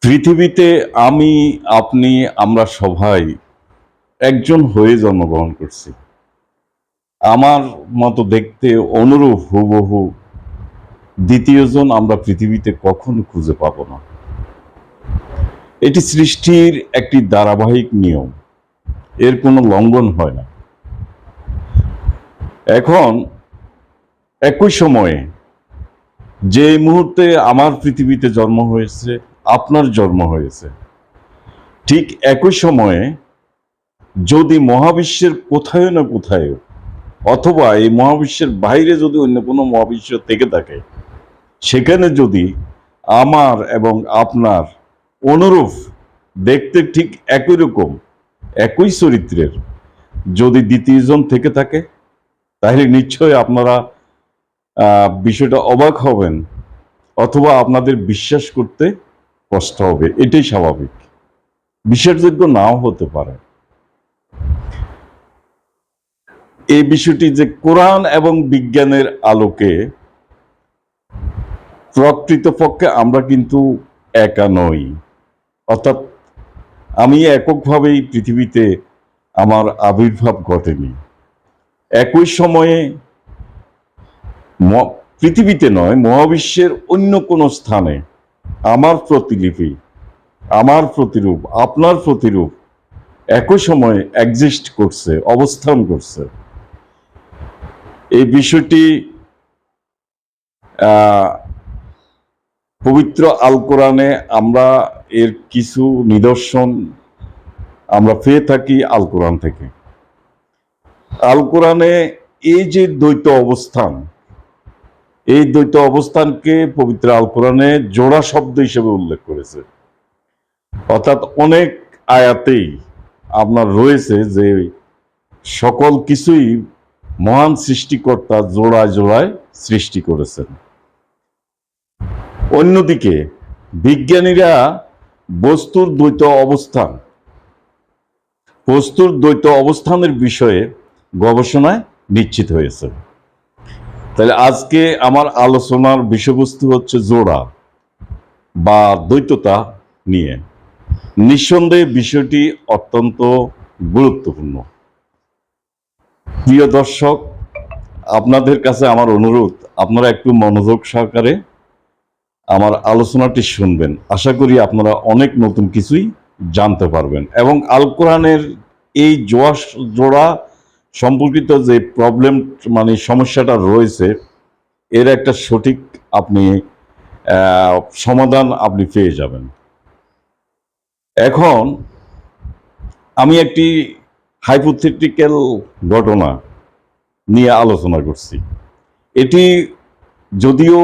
পৃথিবীতে আমি, আপনি, আমরা সবাই একজন হয়ে জন্মগ্রহণ করছি। আমার মতো দেখতে অনুরূপ হুবহু দ্বিতীয়জন আমরা পৃথিবীতে কখনো খুঁজে পাবো না। এটি সৃষ্টির একটি ধারাবাহিক নিয়ম। এর কোনো লঙ্ঘন হয় না। এখন, একই সময়ে যে মুহূর্তে আমার পৃথিবীতে জন্ম হয়েছে আপনার জন্ম হয়েছে। ঠিক একই সময়ে যদি মহাবিশ্বের কোথায় না কোথায় অথবা এই মহাবিশ্বের বাইরে যদি অন্য কোনো মহাবিশ্ব থেকে থাকে, সেখানে যদি আমার এবং আপনার অনুরূপ দেখতে ঠিক একই রকম, একই চরিত্রের যদি দ্বিতীয়জন থেকে থাকে, তাহলে নিশ্চয়ই আপনারা বিষয়টা অবাক হবেন, অথবা আপনাদের বিশ্বাস করতে কষ্ট হবে, এটাই স্বাভাবিক। বিশ্বাসযোগ্য নাও হতে পারে। এই বিষয়টি যে কোরআন এবং বিজ্ঞানের আলোকে প্রকৃতপক্ষে আমরা কিন্তু একা নই। অর্থাৎ আমি এককভাবেই পৃথিবীতে আমার আবির্ভাব ঘটেনি। একই সময়ে পৃথিবীতে নয়, মহাবিশ্বের অন্য কোনো স্থানে আমার প্রতিলিপি, আমার প্রতিরূপ, আপনার প্রতিরূপ একই সময়ে এক্সিস্ট করছে, অবস্থান করছে। এই বিষয়টি পবিত্র আল কোরআনে আমরা এর কিছু নিদর্শন আমরা পেয়ে থাকি আল কোরআন থেকে। আল কোরআনে এই যে দ্বৈত অবস্থান এই দ্বৈত অবস্থানকে পবিত্র আল কোরআনে জোড়া শব্দ হিসেবে উল্লেখ করেছে। অর্থাৎ অনেক আয়াতেই আপনার রয়েছে যে সকল কিছুই মহান সৃষ্টিকর্তা জোড়ায় জোড়ায় সৃষ্টি করেছেন। অন্যদিকে বিজ্ঞানীরা বস্তুর দ্বৈত অবস্থান, বস্তুর দ্বৈত অবস্থানের বিষয়ে গবেষণায় নিশ্চিত হয়েছে তাহলে আজকে আমার আলোচনার বিষয়বস্তু হচ্ছে জোড়া বা দ্বৈততা নিয়ে। নিঃসন্দেহে বিষয়টি অত্যন্ত গুরুত্বপূর্ণ। প্রিয় দর্শক, আপনাদের কাছে আমার অনুরোধ, আপনারা একটু মনোযোগ সহকারে আমার আলোচনাটি শুনবেন। আশা করি আপনারা অনেক নতুন কিছুই জানতে পারবেন। এবং আল কোরআনের এই জোয়া জোড়া সম্পর্কিত যে প্রবলেম মানে সমস্যাটা রয়েছে, এর একটা সঠিক আপনি সমাধান আপনি পেয়ে যাবেন। এখন, আমি একটি হাইপোথেটিক্যাল ঘটনা নিয়ে আলোচনা করছি। এটি যদিও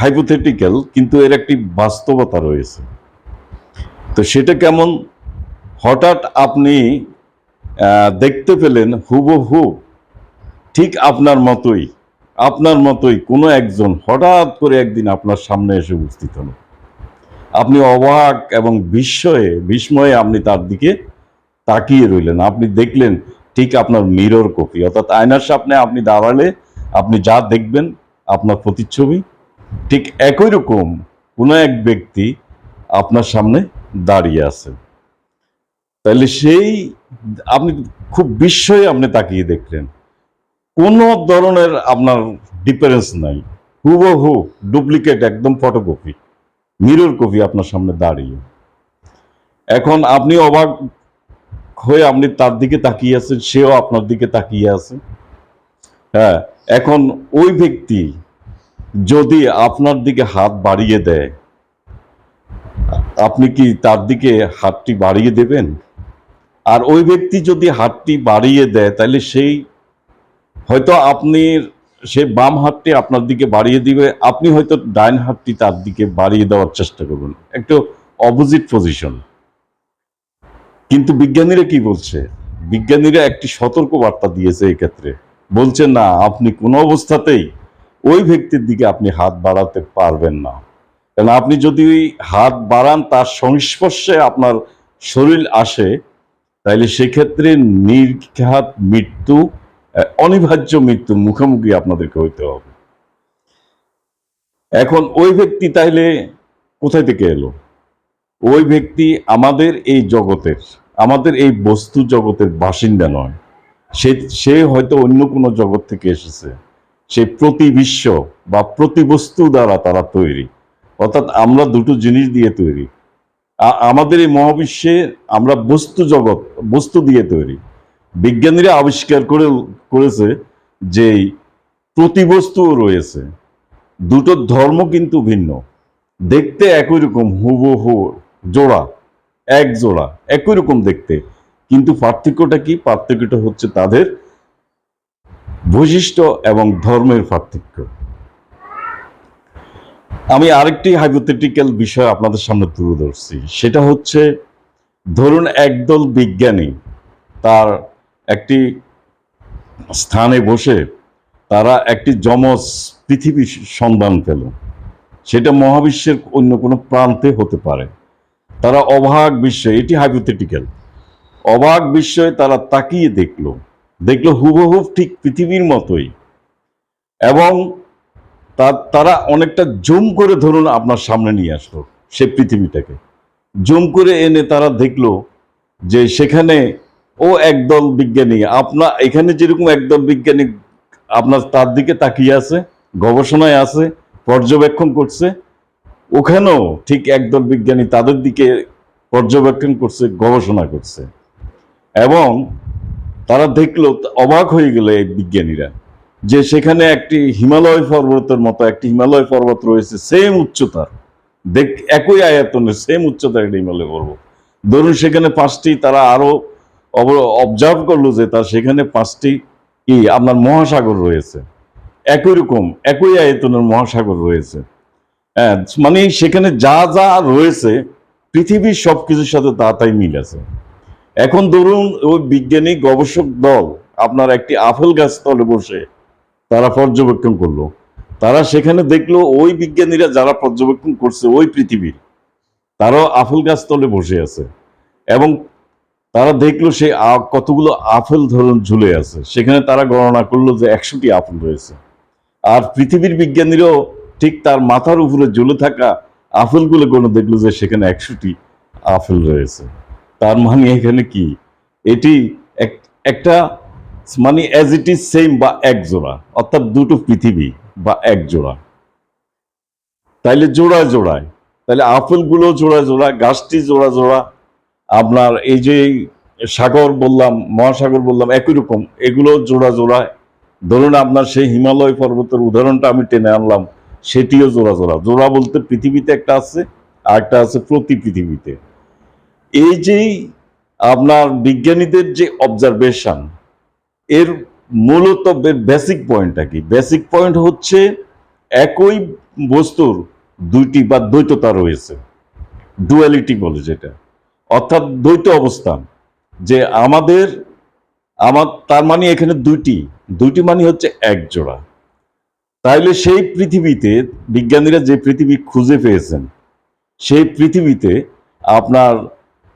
হাইপোথেটিক্যাল কিন্তু এর একটি বাস্তবতা রয়েছে। তো সেটা কেমন? হঠাৎ আপনি দেখতে পেলেন হুবহু ঠিক আপনার মতোই আপনার মতোই কোনো একজন হঠাৎ করে একদিন আপনার সামনে এসে উপস্থিত হলো। আপনি অবাক এবং বিস্ময়ে বিস্ময়ে আপনি তার দিকে তাকিয়ে রইলেন। আপনি দেখলেন ঠিক আপনার মিরর কপি অর্থাৎ আয়নার সামনে আপনি দাঁড়ালে আপনি যা দেখবেন, আপনার প্রতিচ্ছবি, ঠিক একই রকম কোনো এক ব্যক্তি আপনার সামনে দাঁড়িয়ে আছে। তাহলে সেই আপনি খুব বিস্ময়ে আপনি তাকিয়ে দেখলেন। কোনো ধরনের আপনার ডিফারেন্স নাই। হুবহু ডুপ্লিকেট একদম ফটোকপি মিরর কপি আপনার সামনে দাঁড়িয়ে। এখন আপনি অবাক হয়ে আপনি তার দিকে তাকিয়ে আছেন, সেও আপনার দিকে তাকিয়ে আছে। হ্যাঁ এখন ওই ব্যক্তি যদি আপনার দিকে হাত বাড়িয়ে দেয়, আপনি কি তার দিকে হাতটি বাড়িয়ে দেবেন? আর ওই ব্যক্তি যদি হাতটি বাড়িয়ে দেয়, তাহলে সেই হয়তো আপনি সে বাম হাতটি আপনার দিকে বাড়িয়ে দিবে, আপনি হয়তো ডাইন হাতটি তার দিকে বাড়িয়ে দেওয়ার চেষ্টা করবেন। একটু অপোজিট পজিশন কিন্তু বিজ্ঞানীরা কি বলছে? বিজ্ঞানীরা একটি সতর্ক বার্তা দিয়েছে এই ক্ষেত্রে বলছে, না, আপনি কোনো অবস্থাতেই ওই ব্যক্তির দিকে আপনি হাত বাড়াতে পারবেন না। কারণ আপনি যদি হাত বাড়ান, তার সংস্পর্শে আপনার শরীর আসে তাইলে সেক্ষেত্রে নির্ঘাত মৃত্যু অনিবার্য মৃত্যুর মুখোমুখি আপনাদেরকে হইতে হবে। এখন ওই ব্যক্তি তাইলে কোথায় থেকে এলো? ওই ব্যক্তি আমাদের এই জগতের, আমাদের এই বস্তু জগতের বাসিন্দা নয়। সে সে হয়তো অন্য কোনো জগৎ থেকে এসেছে। সে প্রতি বিশ্ব বা প্রতি বস্তু দ্বারা তারা তৈরি। অর্থাৎ আমরা দুটো জিনিস দিয়ে তৈরি। আমাদের এই মহাবিশ্বে আমরা বস্তু জগৎ, বস্তু দিয়ে তৈরি। বিজ্ঞানীরা আবিষ্কার করে, করেছে যে প্রতি বস্তুও রয়েছে। দুটো ধর্ম কিন্তু ভিন্ন। দেখতে একই রকম, হুবহু জোড়া, এক জোড়া, একই রকম দেখতে। কিন্তু পার্থক্যটা কি? পার্থক্যটা হচ্ছে তাদের বৈশিষ্ট্য এবং ধর্মের পার্থক্য। আমি আরেকটি হাইপোথেটিক্যাল বিষয় আপনাদের সামনে তুলে ধরছি। সেটা হচ্ছে, ধরুন একদল বিজ্ঞানী তার একটি স্থানে বসে তারা একটি যমজ পৃথিবী সন্ধান পেল। সেটা মহাবিশ্বের অন্য কোনো প্রান্তে হতে পারে। তারা অবাক বিস্ময়ে, এটি হাইপোথেটিক্যাল অবাক বিস্ময়ে তারা তাকিয়ে দেখল। দেখল হুবহুব ঠিক পৃথিবীর মতোই এবং তারা অনেকটা জুম করে ধরুন আপনার সামনে নিয়ে আসলো, সে পৃথিবীটাকে। জুম করে এনে তারা দেখল যে সেখানে ও একদল বিজ্ঞানী আপনার এখানে যেরকম একদল বিজ্ঞানী আপনার তার দিকে তাকিয়ে আছে, গবেষণায় আছে, পর্যবেক্ষণ করছে, ওখানেও ঠিক একদল বিজ্ঞানী তাদের দিকে পর্যবেক্ষণ করছে, গবেষণা করছে। এবং তারা দেখল, অবাক হয়ে গেল এই বিজ্ঞানীরা। যে সেখানে একটি হিমালয় পর্বতের মতো একটি হিমালয় পর্বত রয়েছে সেম উচ্চতার। দেখ, একই আয়তনের সেম উচ্চতার একটি হিমালয় পর্বত। ধরুন সেখানে পাঁচটি তারা আরও অবজার্ভ করল যে তার সেখানে পাঁচটি কি আপনার মহাসাগর রয়েছে। একই রকম, একই আয়তনের মহাসাগর রয়েছে। হ্যাঁ মানে সেখানে যা যা রয়েছে, পৃথিবীর সব কিছুর সাথে তা তাই মিল আছে। এখন ধরুন ওই বিজ্ঞানী গবেষক দল, আপনার একটি আপেল গাছ তলে বসে তারা পর্যবেক্ষণ করল। তারা সেখানে দেখল ওই বিজ্ঞানীরা যারা পর্যবেক্ষণ করছে ওই পৃথিবীর, তারাও আপেল গাছ তলে বসে আছে এবং তারা দেখল সে কতগুলো আপেল ধরুন ঝুলে আছে। সেখানে তারা গণনা করল যে একশোটি আপেল রয়েছে। আর পৃথিবীর বিজ্ঞানীরাও ঠিক তার মাথার উপরে ঝুলে থাকা আপেলগুলো কোনো দেখল যে সেখানে একশোটি আপেল রয়েছে। তার মানে এখানে কি? এটি এক- একটা মানে অ্যাজ ইট ইজ সেম বা এক জোড়া অর্থাৎ দুটো পৃথিবী বা এক জোড়া তাইলে জোড়ায় জোড়ায়। তাহলে আপেলগুলো জোড়া জোড়া গাছটি জোড়া জোড়া আপনার এই যে সাগর বললাম, মহাসাগর বললাম, একই রকম। এগুলো জোড়া জোড়ায়। ধরুন আপনার সেই হিমালয় পর্বতের উদাহরণটা আমি টেনে আনলাম, সেটিও জোড়া জোড়া জোড়া বলতে পৃথিবীতে একটা আছে আর একটা আছে প্রতি পৃথিবীতে। এই যেই আপনার বিজ্ঞানীদের যে অবজারভেশন এর মূলত বেসিক পয়েন্টটা কি? বেসিক পয়েন্ট হচ্ছে একই বস্তুর দুইটি বা দ্বৈততা রয়েছে। ডুয়ালিটি বলে যেটা। অর্থাৎ দ্বৈত অবস্থান। যে আমাদের, আমার, তার মানে এখানে দুইটি। দুইটি মানে হচ্ছে এক জোড়া তাইলে সেই পৃথিবীতে বিজ্ঞানীরা যে পৃথিবী খুঁজে পেয়েছেন, সেই পৃথিবীতে আপনার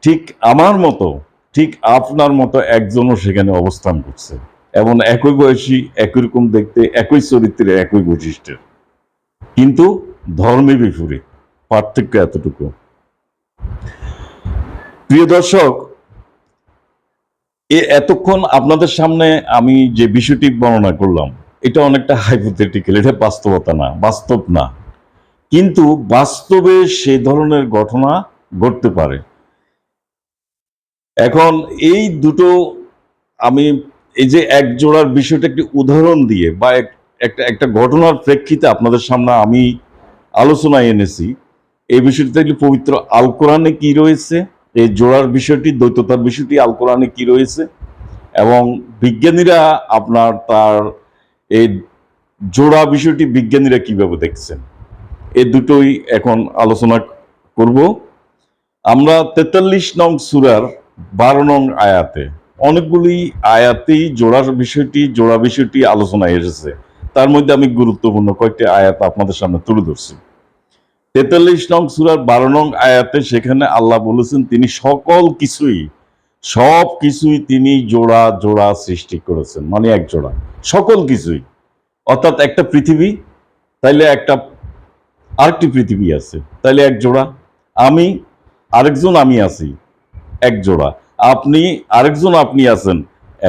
ঠিক আমার মতো ঠিক আপনার মতো একজনও সেখানে অবস্থান করছে। এবং একই বয়সী, একই রকম দেখতে, একই চরিত্রে একই বৈশিষ্ট্যের। কিন্তু ধর্মে বিপরীত, পার্থক্য এতটুকু। প্রিয় দর্শক, এ এতক্ষণ আপনাদের সামনে আমি যে বিষয়টি বর্ণনা করলাম, এটা অনেকটা হাইপোথেটিক্যাল এটা বাস্তবতা না, বাস্তব না। কিন্তু বাস্তবে সে ধরনের ঘটনা ঘটতে পারে। এখন এই দুটো আমি এই যে এক জোড়ার বিষয়টা একটি উদাহরণ দিয়ে বা এক- একটা একটা ঘটনার প্রেক্ষিতে আপনাদের সামনে আমি আলোচনায় এনেছি, এই বিষয়টি দেখলে পবিত্র আল কোরআনে কি রয়েছে, এই জোড়ার বিষয়টি, দ্বৈততার বিষয়টি, আল কোরআনে কি রয়েছে, এবং বিজ্ঞানীরা আপনার তার এই জোড়া বিষয়টি বিজ্ঞানীরা কীভাবে দেখছেন এই দুটোই এখন আলোচনা করব। আমরা তেতাল্লিশ নং সুরার বারো নং আয়াতে, অনেকগুলি আয়াতেই জোড়ার বিষয়টি, জোড়া বিষয়টি আলোচনায় এসেছে। তার মধ্যে আমি গুরুত্বপূর্ণ কয়েকটি আয়াত আপনাদের সামনে তুলে ধরছি। তেতাল্লিশ নং সুরার বারো নং আয়াতে সেখানে আল্লাহ বলেছেন, তিনি সকল কিছুই, সব কিছুই তিনি জোড়া জোড়া সৃষ্টি করেছেন মানে এক জোড়া, সকল কিছুই। অর্থাৎ একটা পৃথিবী, তাইলে একটা, আরেকটি পৃথিবী আছে, তাইলে এক জোড়া। আমি, আরেকজন আমি আছি এক জোড়া। আপনি, আরেকজন আপনি আছেন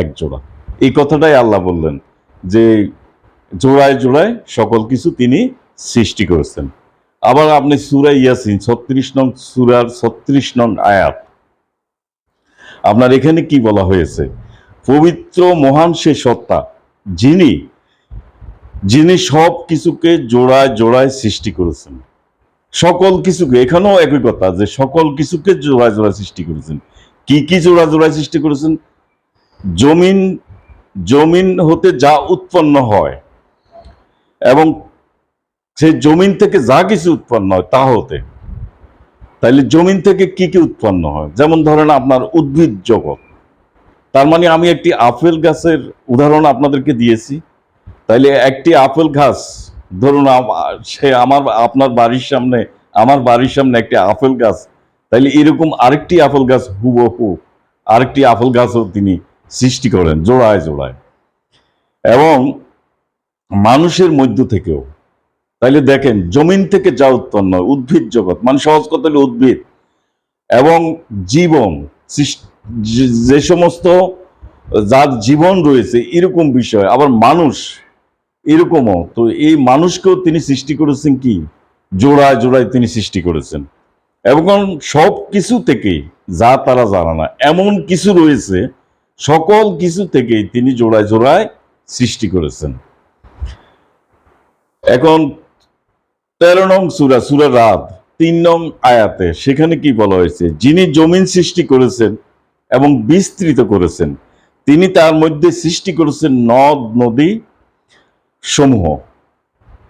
এক জোড়া। এই কথাটাই আল্লাহ বললেন যে, জোড়ায় জোড়ায় সকল কিছু তিনি সৃষ্টি করেছেন। আবার আপনি সুরা ইয়াসিন, ছত্রিশ নং সুরার ছত্রিশ নং আয়াত। আপনার এখানে কি বলা হয়েছে? পবিত্র, মহান সে সত্তা, যিনি যিনি সব কিছুকে জোড়ায় জোড়ায় সৃষ্টি করেছেন। সকল কিছুকে, এখানেও একই কথা যে সকল কিছুকে জোড়া জোড়ায় সৃষ্টি করেছেন। কি কি জোড়া জোড়ায় সৃষ্টি করেছেন? জমিন জমিন হতে যা উৎপন্ন হয় এবং সেই জমিন থেকে যা কিছু উৎপন্ন হয় তা হতে। তাইলে জমিন থেকে কি কি উৎপন্ন হয়? যেমন ধরেন আপনার উদ্ভিদ জগৎ। তার মানে আমি একটি আপেল গাছের উদাহরণ আপনাদেরকে দিয়েছি। তাইলে একটি আপেল গাছ ধরুন সে আমার, আপনার বাড়ির সামনে, আমার বাড়ির সামনে একটি আপেল গাছ, তাইলে এরকম আরেকটি আপেল গাছ হুবহু আরেকটি আপেল গাছও তিনি সৃষ্টি করেন, জোড়ায় জোড়ায়। এবং মানুষের মধ্য থেকেও, তাইলে দেখেন, জমিন থেকে যা উৎপন্ন, উদ্ভিদ জগৎ মানে সহজ কথা হলো উদ্ভিদ, এবং জীবন যে সমস্ত যার জীবন রয়েছে, এরকম বিষয়, আবার মানুষ এরকমও। তো এই মানুষকেও তিনি সৃষ্টি করেছেন কি? জোড়ায় জোড়ায় তিনি সৃষ্টি করেছেন। এবং সব কিছু থেকেই যা তারা জানা না, এমন কিছু রয়েছে, সকল কিছু থেকেই তিনি জোড়ায় জোড়ায় সৃষ্টি করেছেন। এখন তেরো নং সুরা সুরা রাত, তিন নং আয়াতে সেখানে কি বলা হয়েছে? যিনি জমিন সৃষ্টি করেছেন এবং বিস্তৃত করেছেন, তিনি তার মধ্যে সৃষ্টি করেছেন নদ, নদী সমূহ।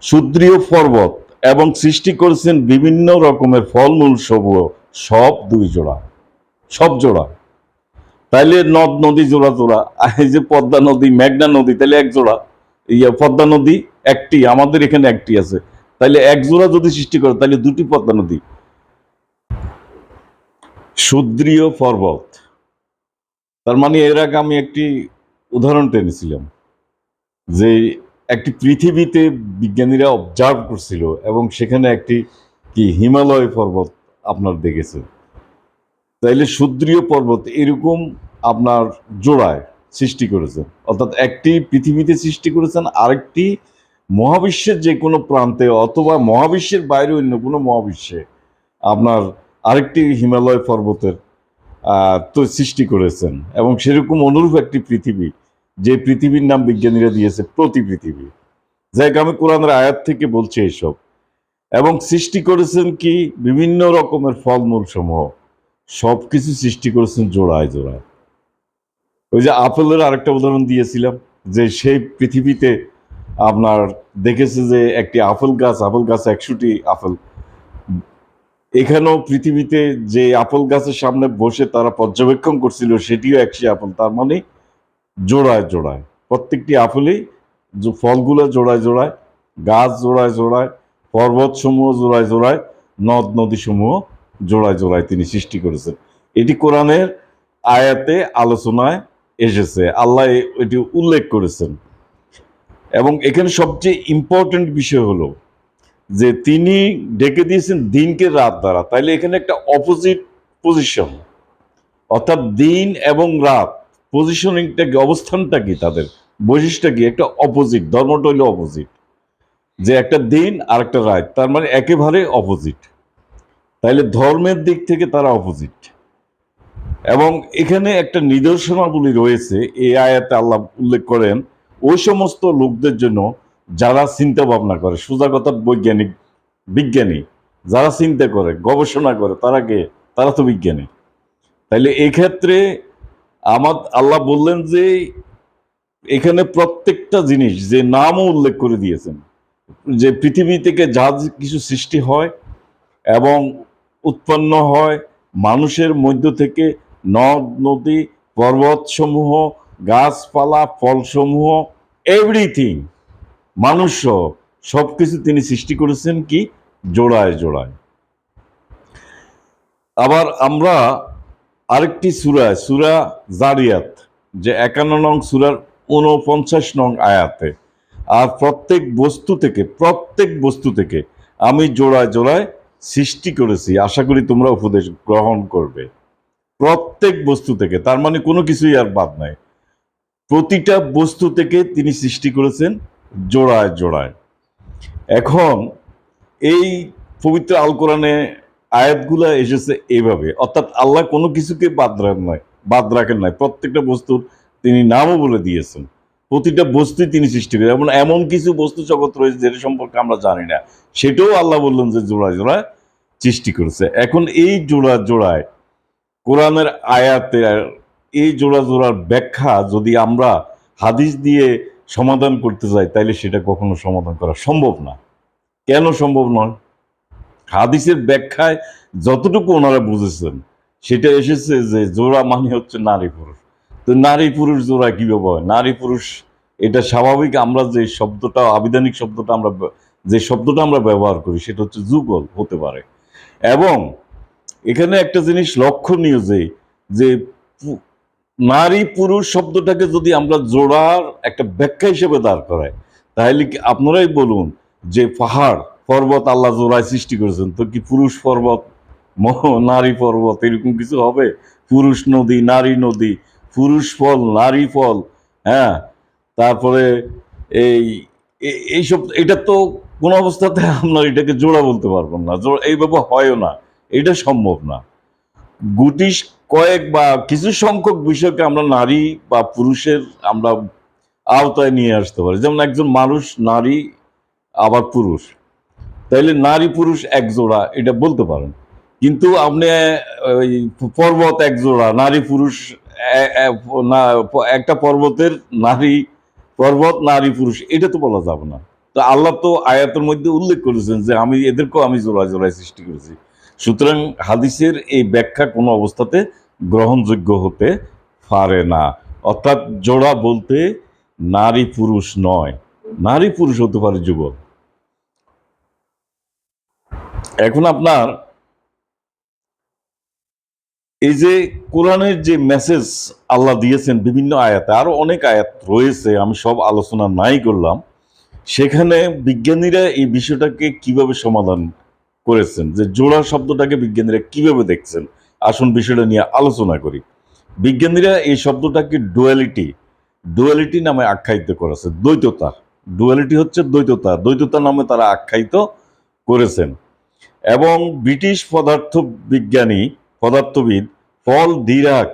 সুদৃঢ় পর্বত এবং সৃষ্টি করেছেন বিভিন্ন রকমের ফলমূল সমূহ, সব দুই জোড়া। সব জোড়া। তাইলে নদ নদী জোড়া জোড়া। এই যে পদ্মা নদী, মেঘনা নদী তাহলে এক জোড়া। ইয়ে পদ্মা নদী একটি, আমাদের এখানে একটি আছে। তাইলে এক জোড়া যদি সৃষ্টি করে তাহলে দুটি পদ্মা নদী। সুদৃঢ় পর্বত। তার মানে এর আগে আমি একটি উদাহরণ টেনেছিলাম। যে একটি পৃথিবীতে বিজ্ঞানীরা অবজার্ভ করছিল এবং সেখানে একটি কি হিমালয় পর্বত আপনার দেখেছে। তাইলে সুদৃঢ় পর্বত এরকম আপনার জোড়ায় সৃষ্টি করেছেন অর্থাৎ একটি পৃথিবীতে সৃষ্টি করেছেন আরেকটি মহাবিশ্বের যে কোনো প্রান্তে অথবা মহাবিশ্বের বাইরে অন্য কোনো মহাবিশ্বে আপনার আরেকটি হিমালয় পর্বতের তো সৃষ্টি করেছেন এবং সেরকম অনুরূপ একটি পৃথিবী যে পৃথিবীর নাম বিজ্ঞানীরা দিয়েছে প্রতি পৃথিবী। যাই আমি কোরআনের আয়াত থেকে বলছি এইসব। এবং সৃষ্টি করেছেন কি? বিভিন্ন রকমের ফলমূল সমূহ সব কিছু সৃষ্টি করেছেন জোড়ায় জোড়ায়। ওই যে আপেলের আরেকটা উদাহরণ দিয়েছিলাম, যে সেই পৃথিবীতে আপনার দেখেছে যে একটি আপেল গাছ আপেল গাছ একশোটি আপেল। এখানেও পৃথিবীতে যে আপেল গাছের সামনে বসে তারা পর্যবেক্ষণ করছিল, সেটিও একশি আপেল। তার মানে জোড়ায় জোড়ায়। প্রত্যেকটি আপেলই ফলগুলো জোড়ায় জোড়ায়, গাছ জোড়ায় জোড়ায় পর্বত সমূহ জোড়ায় জোড়ায়, নদ নদী সমূহ জোড়ায় জোড়ায় তিনি সৃষ্টি করেছেন। এটি কোরআনের আয়াতে আলোচনায় এসেছে। আল্লাহ এটি উল্লেখ করেছেন। এবং এখানে সবচেয়ে ইম্পর্টেন্ট বিষয় হলো যে তিনি ডেকে দিয়েছেন দিনকে রাত দ্বারা। তাইলে এখানে একটা অপোজিট পজিশন অর্থাৎ দিন এবং রাত পজিশনিংটা কি, অবস্থানটা কি তাদের? বৈশিষ্ট্যটা কি? একটা অপোজিট ধর্মটা হইল অপোজিট যে একটা দিন আর একটা রাত, তার মানে একেবারে অপোজিট তাইলে ধর্মের দিক থেকে তারা অপোজিট এবং এখানে একটা নিদর্শনাবলী রয়েছে, এই আয়াতে আল্লাহ উল্লেখ করেন ওই সমস্ত লোকদের জন্য যারা চিন্তা ভাবনা করে, সোজা বৈজ্ঞানিক, বিজ্ঞানী, যারা চিন্তা করে, গবেষণা করে, তারা কে? তারা তো বিজ্ঞানী। তাইলে এক্ষেত্রে আমার আল্লাহ বললেন যে, এখানে প্রত্যেকটা জিনিস যে নামও উল্লেখ করে দিয়েছেন, যে পৃথিবী থেকে যা কিছু সৃষ্টি হয় এবং উৎপন্ন হয় মানুষের মধ্য থেকে নদ, নদী, পর্বতসমূহ, গাছপালা, ফলসমূহ এভরিথিং মানুষ সব কিছু তিনি সৃষ্টি করেছেন কি? জোড়ায় জোড়ায়। আবার আমরা আরেকটি সুরায় সুরা জারিয়াত, যে একান্ন নং সুরার উনপঞ্চাশ নং আয়াতে, আর প্রত্যেক বস্তু থেকে, প্রত্যেক বস্তু থেকে আমি জোড়ায় জোড়ায় সৃষ্টি করেছি। আশা করি তোমরা উপদেশ গ্রহণ করবে। প্রত্যেক বস্তু থেকে, তার মানে কোনো কিছুই আর বাদ নাই। প্রতিটা বস্তু থেকে তিনি সৃষ্টি করেছেন জোড়ায় জোড়ায়। এখন এই পবিত্র আল কোরআনে আয়াতগুলা এসেছে এইভাবে। অর্থাৎ আল্লাহ কোনো কিছুকে বাদ রাখেন নয় বাদ রাখেন নাই। প্রত্যেকটা বস্তুর তিনি নামও বলে দিয়েছেন। প্রতিটা বস্তুই তিনি সৃষ্টি করেন এমন এমন কিছু বস্তু জগৎ রয়েছে যেটা সম্পর্কে আমরা জানি না। সেটাও আল্লাহ বললেন যে জোড়া জোড়ায় সৃষ্টি করেছে। এখন এই জোড়া জোড়ায় কোরআনের আয়াতে এই জোড়া জোড়ার ব্যাখ্যা যদি আমরা হাদিস দিয়ে সমাধান করতে যাই, তাইলে সেটা কখনো সমাধান করা সম্ভব না। কেন সম্ভব নয়? হাদিসের ব্যাখ্যায় যতটুকু ওনারা বুঝেছেন, সেটা এসেছে যে জোড়া মানে হচ্ছে নারী পুরুষ। তো নারী পুরুষ জোড়া কীভাবে হয়? নারী পুরুষ, এটা স্বাভাবিক আমরা যে শব্দটা, আবিধানিক শব্দটা আমরা যে শব্দটা আমরা ব্যবহার করি, সেটা হচ্ছে যুগল হতে পারে। এবং এখানে একটা জিনিস লক্ষণীয় যে যে নারী পুরুষ শব্দটাকে যদি আমরা জোড়ার একটা ব্যাখ্যা হিসেবে দাঁড় করাই, তাহলে কি আপনারাই বলুন যে পাহাড় পর্বত আল্লাহ জোড়ায় সৃষ্টি করেছেন। তো কি পুরুষ পর্বত নারী পর্বত, এরকম কিছু হবে? পুরুষ নদী, নারী নদী, পুরুষ ফল, নারী ফল হ্যাঁ? তারপরে এই এইসব, এটা তো কোনো অবস্থাতে আমরা এটাকে জোড়া বলতে পারবেন না। এইভাবে হয়ও না। এটা সম্ভব না। গুটি কয়েক বা কিছু সংখ্যক বিষয়কে আমরা নারী বা পুরুষের আমরা আওতায় নিয়ে আসতে পারি। যেমন একজন মানুষ, নারী, আবার পুরুষ। তাইলে নারী পুরুষ এক জোড়া, এটা বলতে পারেন। কিন্তু আপনি, ওই পর্বত এক জোড়া, নারী পুরুষ একটা পর্বতের নারী পর্বত, নারী পুরুষ, এটা তো বলা যাবে না। তো আল্লাহ তো আয়াতের মধ্যে উল্লেখ করেছেন যে আমি, এদেরকেও আমি জোড়া জোড়ায় সৃষ্টি করেছি। সুতরাং হাদিসের এই ব্যাখ্যা কোনো অবস্থাতে গ্রহণযোগ্য হতে পারে না। অর্থাৎ জোড়া বলতে নারী পুরুষ নয়, নারী পুরুষ হতে পারে যুবক। এখন আপনার এই যে কোরআনের যে মেসেজ আল্লাহ দিয়েছেন বিভিন্ন আয়াতে, আরও অনেক আয়াত রয়েছে, আমি সব আলোচনা নাই করলাম, সেখানে বিজ্ঞানীরা এই বিষয়টাকে কীভাবে সমাধান করেছেন? যে জোড়া শব্দটাকে বিজ্ঞানীরা কীভাবে দেখছেন? আসুন বিষয়টা নিয়ে আলোচনা করি। বিজ্ঞানীরা এই শব্দটাকে ডুয়ালিটি ডুয়ালিটি নামে আখ্যায়িত করেছে, দ্বৈততা। ডুয়ালিটি হচ্ছে দ্বৈততা দ্বৈততা নামে তারা আখ্যায়িত করেছেন। এবং ব্রিটিশ পদার্থ বিজ্ঞানী পদার্থবিদ পল ডিরাক,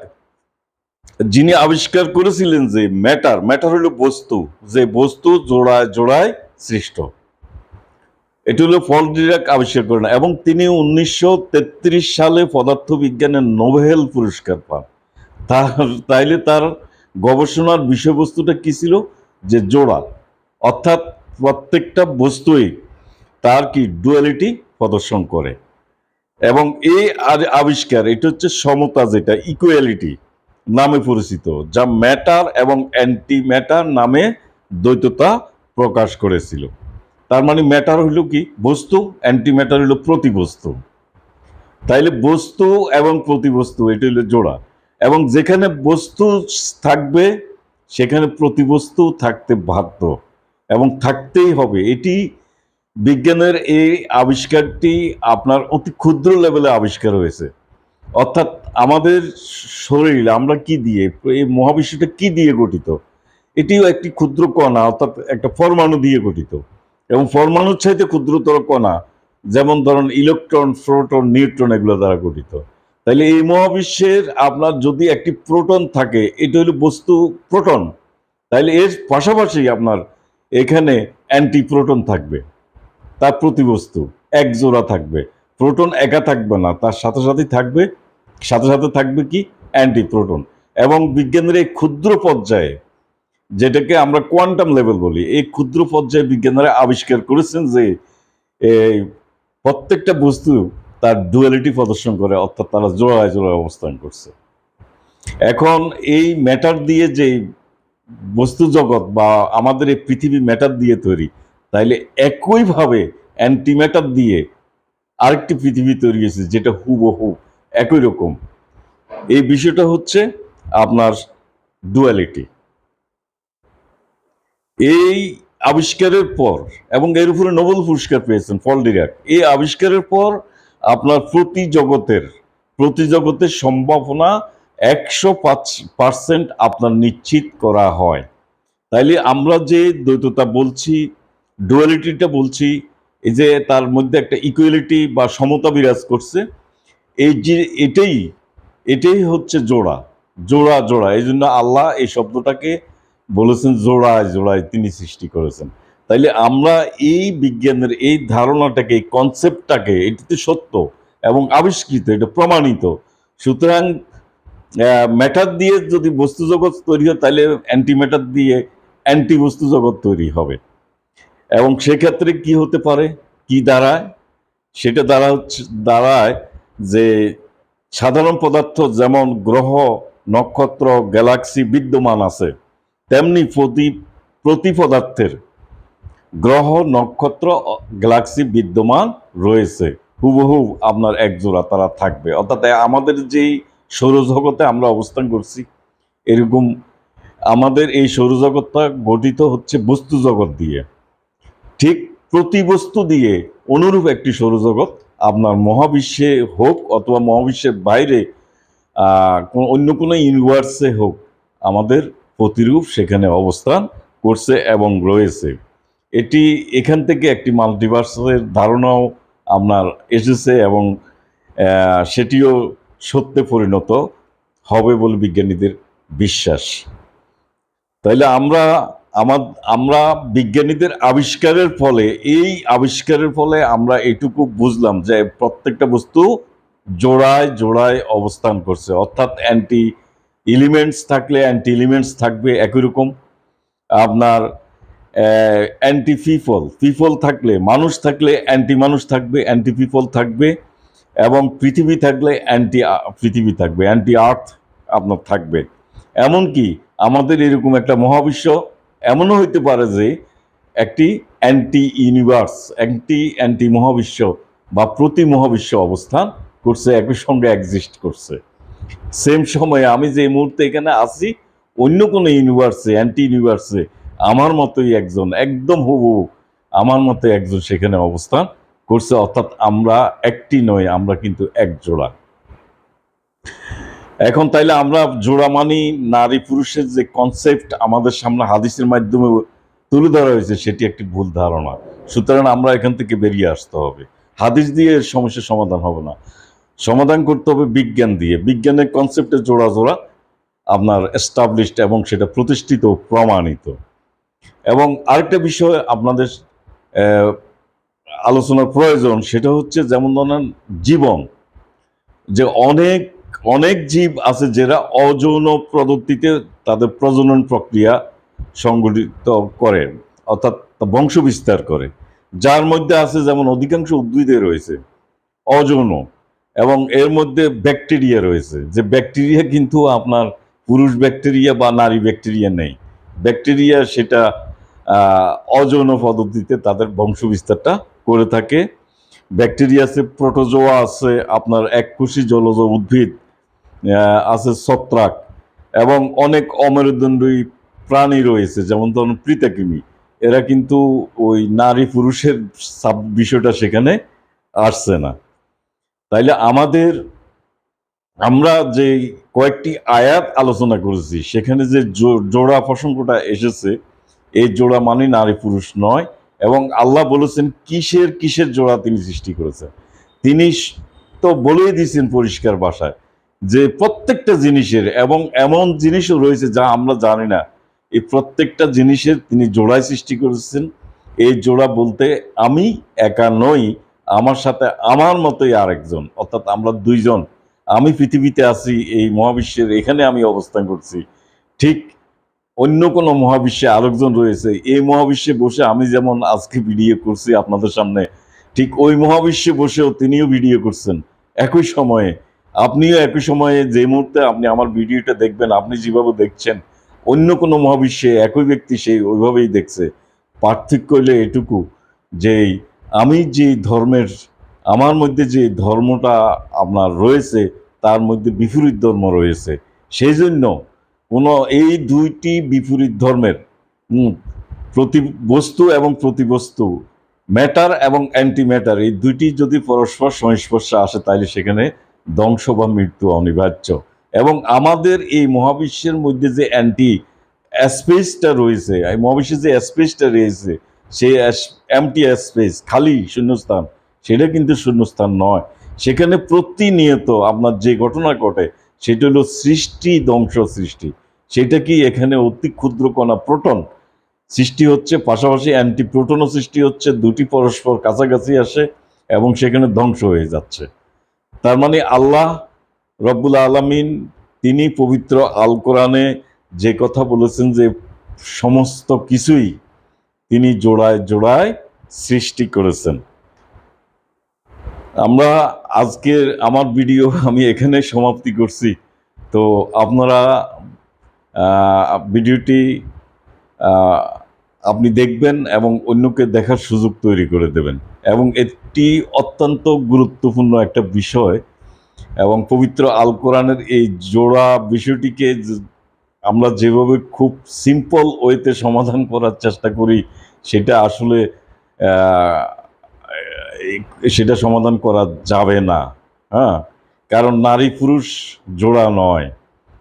যিনি আবিষ্কার করেছিলেন যে ম্যাটার ম্যাটার হলো বস্তু, যে বস্তু জোড়ায় জোড়ায় সৃষ্ট। এটি হলো পল ডিরাক আবিষ্কার করেন এবং তিনি উনিশশো তেত্রিশ সালে পদার্থবিজ্ঞানের নোবেল পুরস্কার পান। তার, তাইলে তার গবেষণার বিষয়বস্তুটা কি ছিল? যে জোড়া। অর্থাৎ প্রত্যেকটা বস্তুই তার কি ডুয়ালিটি প্রদর্শন করে। এবং এই আবিষ্কার, এটা হচ্ছে সমতা যেটা ইকুয়ালিটি নামে পরিচিত, যা ম্যাটার এবং অ্যান্টি ম্যাটার নামে দ্বৈততা প্রকাশ করেছিল। তার মানে ম্যাটার হইল কি? বস্তু অ্যান্টি ম্যাটার হইল প্রতিবস্তু। তাইলে বস্তু এবং প্রতিবস্তু, এটা হইল জোড়া। এবং যেখানে বস্তু থাকবে, সেখানে প্রতিবস্তু থাকতে বাধ্য। এবং থাকতেই হবে, এটি বিজ্ঞানের এই আবিষ্কারটি আপনার অতি ক্ষুদ্র লেভেলে আবিষ্কার হয়েছে। অর্থাৎ আমাদের শরীর, আমরা কি দিয়ে, এই মহাবিশ্বটা কি দিয়ে গঠিত? এটিও একটি ক্ষুদ্র কণা, অর্থাৎ একটা পরমাণু দিয়ে গঠিত। এবং পরমাণুর চাইতে ক্ষুদ্রতর কণা, যেমন ধরুন ইলেকট্রন, প্রোটন, নিউট্রন, এগুলো দ্বারা গঠিত। তাইলে এই মহাবিশ্বের আপনার যদি একটি প্রোটন থাকে, এটা হলো বস্তু প্রোটন। তাইলে এর পাশাপাশি আপনার এখানে অ্যান্টি প্রোটন থাকবে। তার প্রতিবস্তু এক জোড়া থাকবে। প্রোটন একা থাকবে না, তার সাথে সাথে থাকবে, সাথে সাথে থাকবে কি? অ্যান্টি প্রোটন এবং বিজ্ঞানের এই ক্ষুদ্র পর্যায়ে যেটাকে আমরা কোয়ান্টাম লেভেল বলি, এই ক্ষুদ্র পর্যায়ে বিজ্ঞানীরা আবিষ্কার করেছেন যে এই প্রত্যেকটা বস্তু তার ডুয়ালিটি প্রদর্শন করে, অর্থাৎ তারা জোড়ায় জোড়ায় অবস্থান করছে। এখন এই ম্যাটার দিয়ে যে বস্তু জগৎ বা আমাদের এই পৃথিবী ম্যাটার দিয়ে তৈরি তাইলে একইভাবে অ্যান্টি ম্যাটার দিয়ে আরেকটি পৃথিবী তৈরি হয়েছে, যেটা হুবহু একই রকম। এই বিষয়টা হচ্ছে আপনার ডুয়ালিটি এই আবিষ্কারের পর, এবং এর উপরে নোবেল পুরস্কার পেয়েছেন ফল ডিরাক, এই আবিষ্কারের পর আপনার প্রতি জগতের প্রতি জগতের সম্ভাবনা একশো পাঁচ পার্সেন্ট আপনার নিশ্চিত করা হয়। তাইলে আমরা যে দ্বৈততা বলছি ডুয়ালিটিটা বলছি, এই যে তার মধ্যে একটা ইকুয়ালিটি বা সমতা বিরাজ করছে, এই যে এটাই এটাই হচ্ছে জোড়া জোড়া জোড়া, এই জন্য আল্লাহ এই শব্দটাকে বলেছেন জোড়ায় জোড়ায় তিনি সৃষ্টি করেছেন। তাইলে আমরা এই বিজ্ঞানের এই ধারণাটাকে, এই কনসেপ্টটাকে এটিতে সত্য এবং আবিষ্কৃত, এটা প্রমাণিত। সুতরাং ম্যাটার দিয়ে যদি বস্তু জগৎ তৈরি হয় তাহলে অ্যান্টি ম্যাটার দিয়ে অ্যান্টি বস্তু জগৎ তৈরি হবে। এবং সেক্ষেত্রে কি হতে পারে? কি দাঁড়ায়? সেটা দ্বারা হচ্ছে, দাঁড়ায় যে সাধারণ পদার্থ যেমন গ্রহ, নক্ষত্র, গ্যালাক্সি বিদ্যমান আছে, তেমনি প্রতি প্রতি পদার্থের গ্রহ, নক্ষত্র গ্যালাক্সি বিদ্যমান রয়েছে। হুবহু আপনার একজোড়া তারা থাকবে। অর্থাৎ আমাদের যেই সৌরজগতে আমরা অবস্থান করছি, এরকম আমাদের এই সৌরজগৎটা গঠিত হচ্ছে বস্তু জগৎ দিয়ে। ঠিক প্রতিবস্তু দিয়ে অনুরূপ একটি সৌরজগৎ আপনার মহাবিশ্বে হোক অথবা মহাবিশ্বের বাইরে অন্য কোনো ইউনিভার্সে হোক, আমাদের প্রতিরূপ সেখানে অবস্থান করছে এবং রয়েছে। এটি এখান থেকে একটি মাল্টিভার্সের ধারণাও আপনার এসেছে এবং সেটিও সত্যে পরিণত হবে বলে বিজ্ঞানীদের বিশ্বাস। তাইলে আমরা আমার, আমরা বিজ্ঞানীদের আবিষ্কারের ফলে, এই আবিষ্কারের ফলে আমরা এটুকু বুঝলাম যে প্রত্যেকটা বস্তু জোড়ায় জোড়ায় অবস্থান করছে। অর্থাৎ অ্যান্টি এলিমেন্টস থাকলে অ্যান্টি এলিমেন্টস থাকবে একই রকম। আপনার অ্যান্টি পিপল পিপল থাকলে মানুষ থাকলে অ্যান্টি মানুষ থাকবে অ্যান্টি পিপল থাকবে এবং পৃথিবী থাকলে অ্যান্টি পৃথিবী থাকবে অ্যান্টি আর্থ আপনার থাকবে। এমনকি আমাদের এরকম একটা মহাবিশ্ব এমনও হইতে পারে যে একটি অ্যান্টি ইউনিভার্স অ্যান্টি অ্যান্টি মহাবিশ্ব বা প্রতি মহাবিশ্ব অবস্থান করছে, একই সঙ্গে এক্সিস্ট করছে। সেম সময়ে আমি যে মুহূর্তে এখানে আছি, অন্য কোনো ইউনিভার্সে অ্যান্টি ইউনিভার্সে আমার মতোই একজন, একদম হুবহু আমার মতো একজন সেখানে অবস্থান করছে, অর্থাৎ আমরা একটি নয় আমরা কিন্তু এক জোড়া এখন তাইলে আমরা জোড়া মানি, নারী পুরুষের যে কনসেপ্ট আমাদের সামনে হাদিসের মাধ্যমে তুলে ধরা হয়েছে, সেটি একটি ভুল ধারণা। সুতরাং আমরা এখান থেকে বেরিয়ে আসতে হবে। হাদিস দিয়ে সমস্যার সমাধান হবে না। সমাধান করতে হবে বিজ্ঞান দিয়ে। বিজ্ঞানের কনসেপ্টে জোড়া জোড়া আপনার এস্টাবলিশড এবং সেটা প্রতিষ্ঠিত, প্রমাণিত। এবং আরেকটা বিষয় আপনাদের আলোচনার প্রয়োজন, সেটা হচ্ছে যেমন ধরেন জীবন। যে অনেক অনেক জীব আছে যারা অযৌন পদ্ধতিতে তাদের প্রজনন প্রক্রিয়া সংগঠিত করে, অর্থাৎ বংশ বিস্তার করে। যার মধ্যে আছে যেমন অধিকাংশ উদ্ভিদে রয়েছে, অযৌন, এবং এর মধ্যে ব্যাকটেরিয়া রয়েছে। যে ব্যাকটেরিয়া কিন্তু আপনার পুরুষ ব্যাকটেরিয়া বা নারী ব্যাকটেরিয়া নেই। ব্যাকটেরিয়া সেটা অযৌন পদ্ধতিতে তাদের বংশ বিস্তারটা করে থাকে। ব্যাকটেরিয়া আছে, প্রোটোজোয়া আছে, আপনার এককোষী জলজ উদ্ভিদ আছে ছত্রাক এবং অনেক অমেরুদণ্ডী প্রাণী রয়েছে, যেমন ধরুন পৃতাকিমি এরা কিন্তু ওই নারী পুরুষের সাব- বিষয়টা সেখানে আসছে না। তাইলে আমাদের, আমরা যে কয়েকটি আয়াত আলোচনা করেছি, সেখানে যে জোড়া প্রসঙ্গটা এসেছে, এই জোড়া মানে নারী পুরুষ নয় এবং আল্লাহ বলেছেন কিসের কিসের জোড়া তিনি সৃষ্টি করেছেন। তিনি তো বলেই দিয়েছেন পরিষ্কার ভাষায় যে প্রত্যেকটা জিনিসের এবং এমন জিনিসও রয়েছে যা আমরা জানি না, এই প্রত্যেকটা জিনিসের তিনি জোড়ায় সৃষ্টি করেছেন। এই জোড়া বলতে আমি একা নই, আমার সাথে আমার মতোই আরেকজন, অর্থাৎ আমরা দুইজন। আমি পৃথিবীতে আছি, এই মহাবিশ্বের এখানে আমি অবস্থান করছি। ঠিক অন্য কোনো মহাবিশ্বে আরেকজন রয়েছে, এই মহাবিশ্বে বসে আমি যেমন আজকে ভিডিও করছি আপনাদের সামনে, ঠিক ওই মহাবিশ্বে বসেও তিনিও ভিডিও করছেন। একই সময়ে আপনিও একই সময়ে যে মুহূর্তে আপনি আমার ভিডিওটা দেখবেন, আপনি যেভাবে দেখছেন, অন্য কোনো মহাবিশ্বে একই ব্যক্তি সেই ওইভাবেই দেখছে। পার্থক্য হলে এটুকু যে, আমি যে ধর্মের, আমার মধ্যে যে ধর্মটা আপনার রয়েছে, তার মধ্যে বিপরীত ধর্ম রয়েছে। সেই জন্য কোনো, এই দুইটি বিপরীত ধর্মের প্রতি বস্তু এবং প্রতিবস্তু ম্যাটার এবং অ্যান্টি ম্যাটার এই দুইটি যদি পরস্পর সংস্পর্শে আসে তাহলে সেখানে ধ্বংস বা মৃত্যু অনিবার্য। এবং আমাদের এই মহাবিশ্বের মধ্যে যে অ্যান্টি স্পেসটা রয়েছে, এই মহাবিশ্বের যে স্পেসটা রয়েছে, সেই এমটি স্পেস খালি শূন্যস্থান, সেটা কিন্তু শূন্যস্থান নয়। সেখানে প্রতিনিয়ত আপনার যে ঘটনা ঘটে, সেটা হলো সৃষ্টি ধ্বংস সৃষ্টি। সেটা কি এখানে অতি ক্ষুদ্র কণা প্রোটন? সৃষ্টি হচ্ছে, পাশাপাশি অ্যান্টি প্রোটনও সৃষ্টি হচ্ছে, দুটি পরস্পর কাছাকাছি আসে এবং সেখানে ধ্বংস হয়ে যাচ্ছে। তার মানে আল্লাহ রব্বুল আলমিন, তিনি পবিত্র আল কোরআনে যে কথা বলেছেন যে সমস্ত কিছুই তিনি জোড়ায় জোড়ায় সৃষ্টি করেছেন। আমরা আজকের আমার ভিডিও আমি এখানে সমাপ্তি করছি। তো আপনারা ভিডিওটি আপনি দেখবেন এবং অন্যকে দেখার সুযোগ তৈরি করে দেবেন। এবং এটি অত্যন্ত গুরুত্বপূর্ণ একটা বিষয় এবং পবিত্র আল কোরআনের এই জোড়া বিষয়টিকে আমরা যেভাবে খুব সিম্পল ওয়েতে সমাধান করার চেষ্টা করি, সেটা আসলে সেটা সমাধান করা যাবে না। হ্যাঁ? কারণ নারী পুরুষ জোড়া নয়।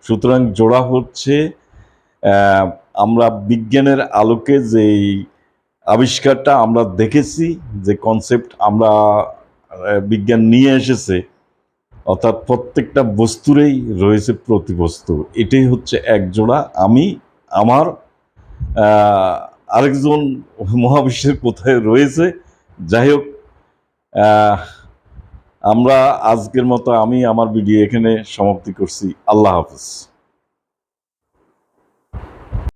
সুতরাং জোড়া হচ্ছে আমরা বিজ্ঞানের আলোকে যেই আবিষ্কারটা আমরা দেখেছি, যে কনসেপ্ট আমরা বিজ্ঞান নিয়ে এসেছে, অর্থাৎ প্রত্যেকটা বস্তুরেই রয়েছে প্রতিবস্তু এটাই হচ্ছে এক জোড়া আমি, আমার আরেকজন মহাবিশ্বের কোথায় রয়েছে, যাই হোক আমরা আজকের মতো আমি আমার ভিডিও এখানে সমাপ্তি করছি। আল্লাহ হাফিজ।